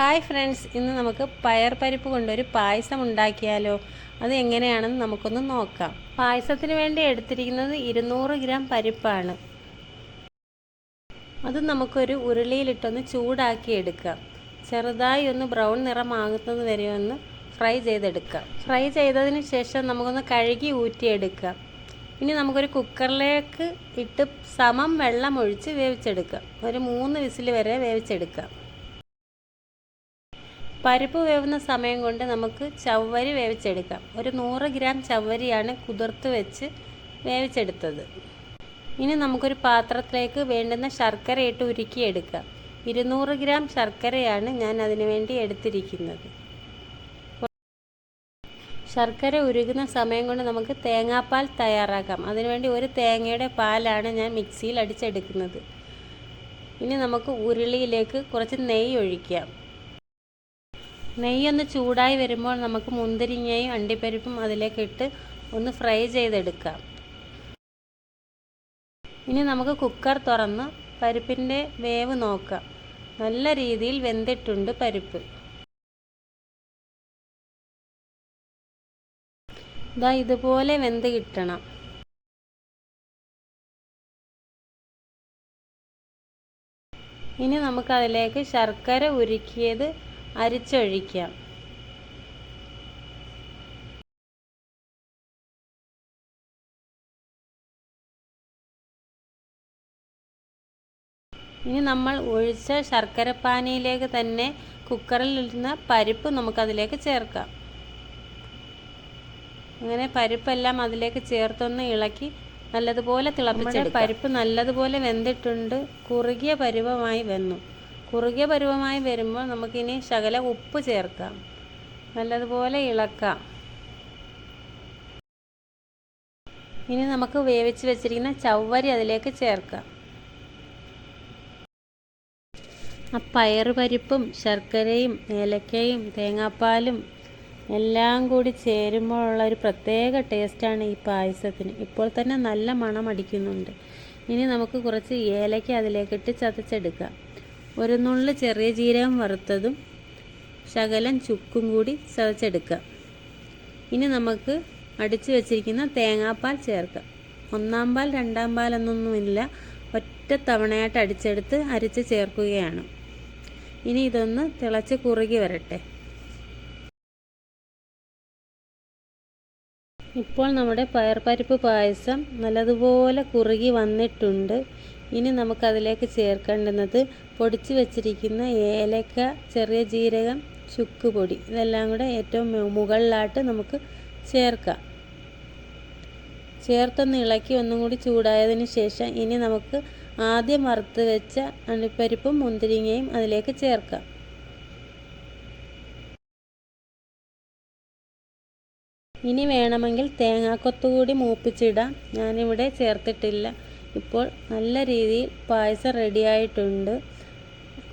Hi friends ഇന്ന് നമുക്ക് പയർ പരിപ്പ് കൊണ്ടൊരു പായസം ഉണ്ടാക്കിയാലോ? അത് എങ്ങനെയാണെന്ന് നമുക്കൊന്ന് നോക്കാം. പായസത്തിന് വേണ്ടി എടുത്തിരിക്കുന്നത് ഇരുന്നൂറ് ഗ്രാം പരിപ്പാണ്. അത് നമുക്കൊരു ഉരുളിയിലിട്ടൊന്ന് ചൂടാക്കി എടുക്കാം. ചെറുതായി ഒന്ന് ബ്രൗൺ നിറമാകുന്നത് വരെ ഒന്ന് ഫ്രൈ ചെയ്തെടുക്കാം. ഫ്രൈ ചെയ്തതിന് ശേഷം നമുക്കൊന്ന് കഴുകി ഊറ്റിയെടുക്കാം. ഇനി നമുക്കൊരു കുക്കറിലേക്ക് ഇട്ട് സമം വെള്ളം ഒഴിച്ച് വേവിച്ചെടുക്കാം. ഒരു മൂന്ന് വിസിൽ വരെ വേവിച്ചെടുക്കാം. പരിപ്പ് വേവുന്ന സമയം കൊണ്ട് നമുക്ക് ചവ്വരി വേവിച്ചെടുക്കാം. ഒരു നൂറ് ഗ്രാം ചവ്വരിയാണ് കുതിർത്ത് വെച്ച് വേവിച്ചെടുത്തത്. ഇനി നമുക്കൊരു പാത്രത്തിലേക്ക് വേണ്ടുന്ന ശർക്കര ഇട്ട് ഉരുക്കിയെടുക്കാം. ഇരുന്നൂറ് ഗ്രാം ശർക്കരയാണ് ഞാൻ അതിനു വേണ്ടി എടുത്തിരിക്കുന്നത്. ശർക്കര ഉരുകുന്ന സമയം കൊണ്ട് നമുക്ക് തേങ്ങാപ്പാൽ തയ്യാറാക്കാം. അതിനുവേണ്ടി ഒരു തേങ്ങയുടെ പാലാണ് ഞാൻ മിക്സിയിൽ അടിച്ചെടുക്കുന്നത്. ഇനി നമുക്ക് ഉരുളിയിലേക്ക് കുറച്ച് നെയ്യ് ഒഴിക്കാം. നെയ്യൊന്ന് ചൂടായി വരുമ്പോൾ നമുക്ക് മുന്തിരിങ്ങയും അണ്ടിപ്പരിപ്പും അതിലേക്ക് ഇട്ട് ഒന്ന് ഫ്രൈ ചെയ്തെടുക്കാം. ഇനി നമുക്ക് കുക്കർ തുറന്ന് പരിപ്പിന്റെ വേവ് നോക്കാം. നല്ല രീതിയിൽ വെന്തിട്ടുണ്ട് പരിപ്പ്. ഇതാ ഇതുപോലെ വെന്ത് കിട്ടണം. ഇനി നമുക്കതിലേക്ക് ശർക്കര ഉരുക്കിയത് അരിച്ചൊഴിക്കാം. ഇനി നമ്മൾ ഒഴിച്ച ശർക്കരപ്പാനിയിലേക്ക് തന്നെ കുക്കറിൽ ഇരുന്ന പരിപ്പ് നമുക്കതിലേക്ക് ചേർക്കാം. അങ്ങനെ പരിപ്പെല്ലാം അതിലേക്ക് ചേർത്തൊന്ന് ഇളക്കി നല്ലതുപോലെ തിളപ്പിച്ചെടുക്കാം. പരിപ്പ് നല്ലതുപോലെ വെന്തിട്ടുണ്ട്. കുറുകിയ പരുവമായി വന്നു. കുറുകിയ പരുവമായി വരുമ്പോൾ നമുക്കിനി ശകല ഉപ്പ് ചേർക്കാം. നല്ലതുപോലെ ഇളക്കാം. ഇനി നമുക്ക് വേവിച്ച് വെച്ചിരിക്കുന്ന ചവ്വരി അതിലേക്ക് ചേർക്കാം. ആ പയറ് പരിപ്പും ശർക്കരയും ഏലക്കയും തേങ്ങാപ്പാലും എല്ലാം കൂടി ചേരുമ്പോഴുള്ള ഒരു പ്രത്യേക ടേസ്റ്റാണ് ഈ പായസത്തിന്. ഇപ്പോൾ തന്നെ നല്ല മണം അടിക്കുന്നുണ്ട്. ഇനി നമുക്ക് കുറച്ച് ഏലക്ക അതിലേക്കിട്ട് ചതച്ചെടുക്കാം. ഒരു നുള്ളു ചെറിയ ജീരകം വറുത്തതും ശകലം ചുക്കും കൂടി ചതച്ചെടുക്കാം ഇനി നമുക്ക് അടിച്ചു വെച്ചിരിക്കുന്ന തേങ്ങാപ്പാൽ ചേർക്കാം. ഒന്നാം പാൽ രണ്ടാം പാൽ എന്നൊന്നുമില്ല. ഒറ്റ തവണയായിട്ട് അടിച്ചെടുത്ത് അരിച്ച് ചേർക്കുകയാണ്. ഇനി ഇതൊന്ന് തിളച്ച് കുറുകി വരട്ടെ. ഇപ്പോൾ നമ്മുടെ പയർപ്പരിപ്പ് പായസം നല്ലതുപോലെ കുറുകി വന്നിട്ടുണ്ട്. ഇനി നമുക്കതിലേക്ക് ചേർക്കേണ്ടുന്നത് പൊടിച്ച് വെച്ചിരിക്കുന്ന ഏലക്ക ചെറിയ ജീരകം ചുക്ക് പൊടി. ഇതെല്ലാം കൂടെ ഏറ്റവും മുകളിലായിട്ട് നമുക്ക് ചേർക്കാം. ചേർത്തൊന്ന് ഇളക്കി ഒന്നും കൂടി ചൂടായതിന് ശേഷം ഇനി നമുക്ക് ആദ്യം വറുത്ത് വെച്ച അണ്ടിപ്പരിപ്പും മുന്തിരിങ്ങയും അതിലേക്ക് ചേർക്കാം. ഇനി വേണമെങ്കിൽ തേങ്ങാക്കൊത്ത് കൂടി മൂപ്പിച്ചിടാം. ഞാനിവിടെ ചേർത്തിട്ടില്ല. ഇപ്പോൾ നല്ല രീതിയിൽ പായസം റെഡിയായിട്ടുണ്ട്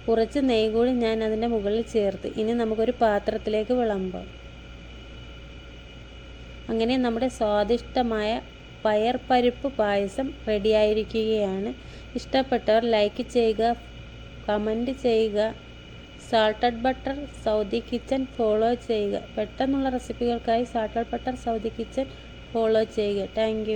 കുറച്ച് നെയ്യ് കൂടി ഞാൻ അതിന്റെ മുകളിൽ ചേർത്ത്. ഇനി നമുക്കൊരു പാത്രത്തിലേക്ക് വിളമ്പാം. അങ്ങനെ നമ്മുടെ സ്വാദിഷ്ടമായ പയർ പരിപ്പ് പായസം റെഡിയായിരിക്കുകയാണ് ഇഷ്ടപ്പെട്ടവർ ലൈക്ക് ചെയ്യുക കമന്റ് ചെയ്യുക salted butter Saudi kitchen follow ചെയ്യുക. പെട്ടെന്നുള്ള റെസിപ്പികൾക്കായി salted butter Saudi kitchen follow ചെയ്യുക. താങ്ക്